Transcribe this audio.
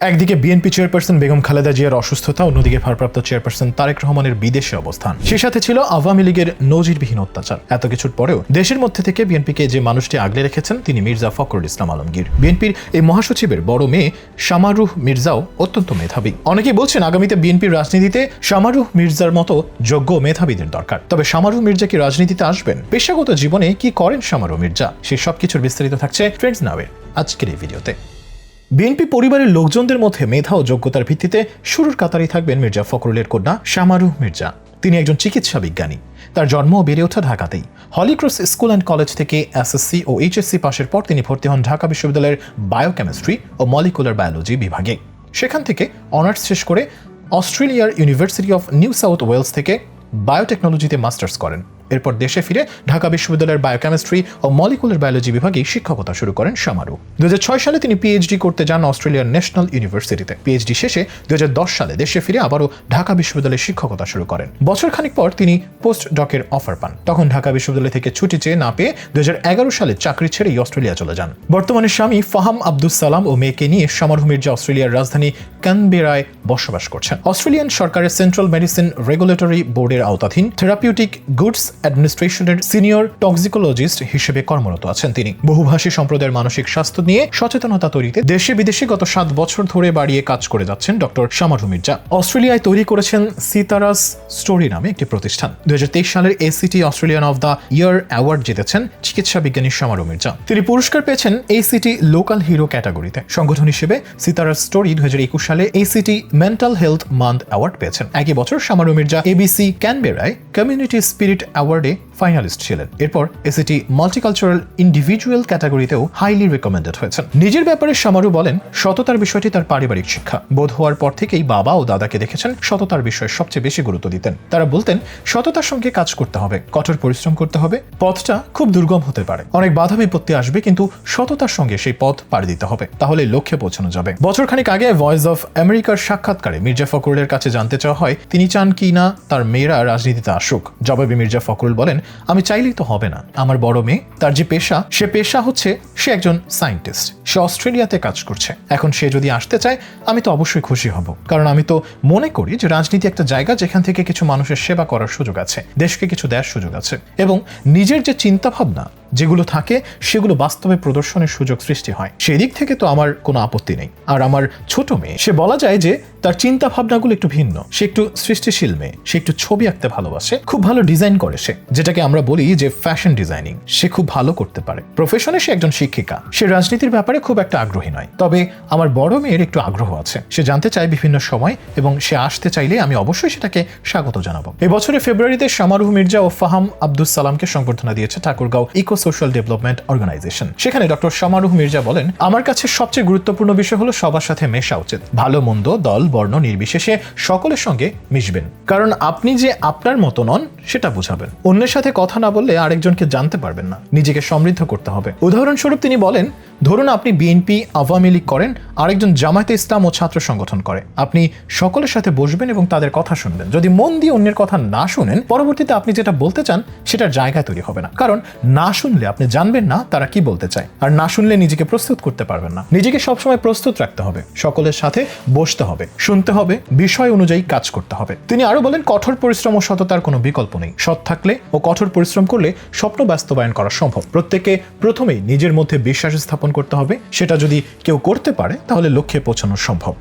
একদিকে BNP chairperson Begum Khaleda জিয়ার অসুস্থতা, অন্যদিকে ভারপ্রাপ্ত চেয়ারপারসন তারেক রহমানের বিদেশে অবস্থান। সে সাথে ছিল আওয়ামী লীগের নজিরবিহীন অত্যাচার। এত কিছুর পরেও দেশের মধ্যে থেকে বিএনপিকে যে মানুষটি আগলে রেখেছেন, তিনি মির্জা ফখরুল ইসলাম আলমগীর। বিএনপির এই মহাসচিবের বড় মেয়ে শামারুহ মির্জাও অত্যন্ত মেধাবী। অনেকেই বলছেন আগামীতে বিএনপির রাজনীতিতে শামারুহ মির্জার মতো যোগ্য মেধাবীদের দরকার। তবে শামারুহ মির্জা কি রাজনীতিতে আসবেন? পেশাগত জীবনে কি করেন শামারুহ মির্জা? সেই সবকিছুর বিস্তারিত থাকছে ফ্রেন্ডস নাওয়ের আজকের এই ভিডিওতে। বিএনপি পরিবারের লোকজনদের মধ্যে মেধা ও যোগ্যতার ভিত্তিতে শুরুর কাতারেই থাকবেন মির্জা ফখরুলের কন্যা শামারুহ মির্জা। তিনি একজন চিকিৎসা বিজ্ঞানী। তার জন্ম বেড়ে ওঠা ঢাকাতেই। Holy Cross school and college থেকে এসএসসি ও এইচএসসি পাশের পর তিনি ভর্তি হন ঢাকা বিশ্ববিদ্যালয়ের বায়োকেমিস্ট্রি ও মলিকুলার বায়োলজি বিভাগে। সেখান থেকে অনার্স শেষ করে অস্ট্রেলিয়ার university of New South Wales থেকে বায়োটেকনোলজিতে মাস্টার্স করেন। এরপর দেশে ফিরে ঢাকা বিশ্ববিদ্যালয়ের বায়োকেমিস্ট্রি ও মলিকুলার বায়োলজি বিভাগে শিক্ষকতা শুরু করেন শামারু দু সালে তিনি পিএইচডি করতে যান অস্ট্রেলিয়ার ন্যাশনাল ইউনিভার্সিটিতে পিএইচডি শেষে দুহাজার দশ সালে দেশে ফিরে আবারও ঢাকা বিশ্ববিদ্যালয়ে শিক্ষকতা শুরু করেন। বছর খানিক পর তিনি পোস্ট ডকের অফার পান। তখন ঢাকা বিশ্ববিদ্যালয় থেকে ছুটি চেয়ে না পেয়ে দুই হাজার এগারো সালে চাকরি ছেড়ে অস্ট্রেলিয়া চলে যান। বর্তমানে স্বামী ফাহাম আব্দুস সালাম ও মেয়েকে নিয়ে শামারু মির্জা অস্ট্রেলিয়ার রাজধানী ক্যানবেরায় বসবাস করছেন। অস্ট্রেলিয়ান সরকারের সেন্ট্রাল মেডিসিন রেগুলেটরি বোর্ডের আওতাধীন থেরাপিউটিক গুডস অ্যাডমিনিস্ট্রেশনের সিনিয়র টক্সিকোলজিস্ট হিসেবে কর্মরত আছেন তিনি। বহুভাষী সম্প্রদায়ের মানসিক স্বাস্থ্য নিয়ে সচেতনতা তৈরিতে দেশে বিদেশে গত সাত বছর ধরে বাড়িয়ে কাজ করে যাচ্ছেন ডক্টর শামারু মির্জা। অস্ট্রেলিয়ায় তৈরি করেছেন সিতারাস স্টোরি নামে একটি প্রতিষ্ঠান। দুই সালের ACT Australian of the year award জিতেছেন চিকিৎসা বিজ্ঞানী শামারু মির্জা। তিনি পুরস্কার পেয়েছেন এসিটি লোকাল হিরো ক্যাটাগরিতে সংগঠন হিসেবে সিতারাস স্টোরি দুই হাজার একুশ সালে ACT mental health month award পেয়েছেন। একই বছর শামারু মির্জা এবিসি ক্যানবেরায় কমিউনিটি স্পিরিট অ্যাওয়ার্ডে ফাইনালিস্ট ছিলেন। এরপর এসিটি মাল্টিকালচারাল ইন্ডিভিজুয়াল ক্যাটাগরিতেও হাইলি রেকমেন্ডেড হয়েছেন। নিজের ব্যাপারে শামারু বলেন, সততার বিষয়টি তার পারিবারিক শিক্ষা। বোধ হওয়ার পর থেকেই বাবা ও দাদাকে দেখেছেন সততার বিষয়ে সবচেয়ে বেশি গুরুত্ব দিতেন। তারা বলতেন, সততার সঙ্গে কাজ করতে হবে, কঠোর পরিশ্রম করতে হবে, পথটা খুব দুর্গম হতে পারে। অনেক বাধা বিপত্তি আসবে, কিন্তু সততার সঙ্গে সেই পথ পাড়ি দিতে হবে, তাহলে লক্ষ্যে পৌঁছানো যাবে। বছরখানেক আগে ভয়েস অফ আমেরিকার সাক্ষাৎকারে মির্জা ফখরুলের কাছে জানতে চাওয়া হয়, তিনি চান কি না তার মেয়েরা রাজনীতিতে আসুক। জবাবে মির্জা ফখরুল বলেন, আমি চাইলেই তো হবে না। আমার বড় মেয়ে, তার যে পেশা, সে পেশা হচ্ছে সে একজন সায়েন্টিস্ট। সে অস্ট্রেলিয়াতে কাজ করছে। এখন সে যদি আসতে চায়, আমি তো অবশ্যই খুশি হব। কারণ আমি তো মনে করি যে রাজনীতি একটা জায়গা যেখান থেকে কিছু মানুষের সেবা করার সুযোগ আছে, দেশকে কিছু দেওয়ার সুযোগ আছে। এবং নিজের যে চিন্তা ভাবনা যেগুলো থাকে, সেগুলো বাস্তবে প্রদর্শনের সুযোগ সৃষ্টি হয়। সেই দিক থেকে তো আমার কোনো আপত্তি নেই। আর আমার ছোট মেয়ে, সে বলা যায় যে তার চিন্তা ভাবনাগুলো একটু ভিন্ন। সে একটু সৃষ্টিশীল মেয়ে, সে একটু ছবি আঁকতে ভালোবাসে। খুব ভালো ডিজাইন করে সে, যেটাকে আমরা বলি যে ফ্যাশন ডিজাইনিং সে খুব ভালো করতে পারে। প্রফেশনে সে একজন শিক্ষিকা। সে রাজনীতির ব্যাপারে খুব একটা আগ্রহী নয়। তবে আমার বড় মেয়ের একটু আগ্রহ আছে। সে জানতে চায় বিভিন্ন সময় এবং সে আসতে চাইলে আমি অবশ্যই সেটাকে স্বাগত জানাব। এবছরে ফেব্রুয়ারিতে শামারুহ মির্জা ও ফাহাম আব্দুস সালামকে সংবর্ধনা দিয়েছে Thakurgaon eco social development organisation সেখানে ডক্টর শামারুহ মির্জা বলেন, আমার কাছে সবচেয়ে গুরুত্বপূর্ণ বিষয় হলো সবার সাথে মেশা উচিত। ভালো, মন্দ, দল, বর্ণ, নির্বিশেষে সকলের সঙ্গে মিশবেন। কারণ আপনি যে আপনার মতো নন, সেটা বোঝাবেন। অন্যের সাথে কথা না বললে আরেকজনকে জানতে পারবেন না। নিজেকে সমৃদ্ধ করতে হবে। উদাহরণস্বরূপ তিনি বলেন ধরুন আপনি বিএনপি, আওয়ামী লীগ করেন, আরেকজন জামায়াতে ইসলাম ও ছাত্র সংগঠন করে। আপনি সকলের সাথে বসবেন এবং তাদের কথা শুনবেন। যদি মন দিয়ে অন্যের কথা না শুনেন, পরবর্তীতে আপনি যেটা বলতে চান, সেটার জায়গা তৈরি হবে না। কারণ না শুনলে আপনি জানবেন না তারা কি বলতে চায়। আর না শুনলে নিজেকে প্রস্তুত করতে পারবেন না। নিজেকে সবসময় প্রস্তুত রাখতে হবে। সকলের সাথে বসতে হবে। শুনতে হবে। বিষয় অনুযায়ী কাজ করতে হবে। তিনি আরও বলেন, কঠোর পরিশ্রম ও সততার কোনো বিকল্প নেই। সৎ থাকলে ও কঠোর পরিশ্রম করলে স্বপ্ন বাস্তবায়ন করা সম্ভব। প্রত্যেকে প্রথমেই নিজের মধ্যে বিশ্বাস স্থাপন করতে হবে সেটা যদি কেউ করতে পারে তাহলে লক্ষ্যে পৌঁছানো সম্ভব।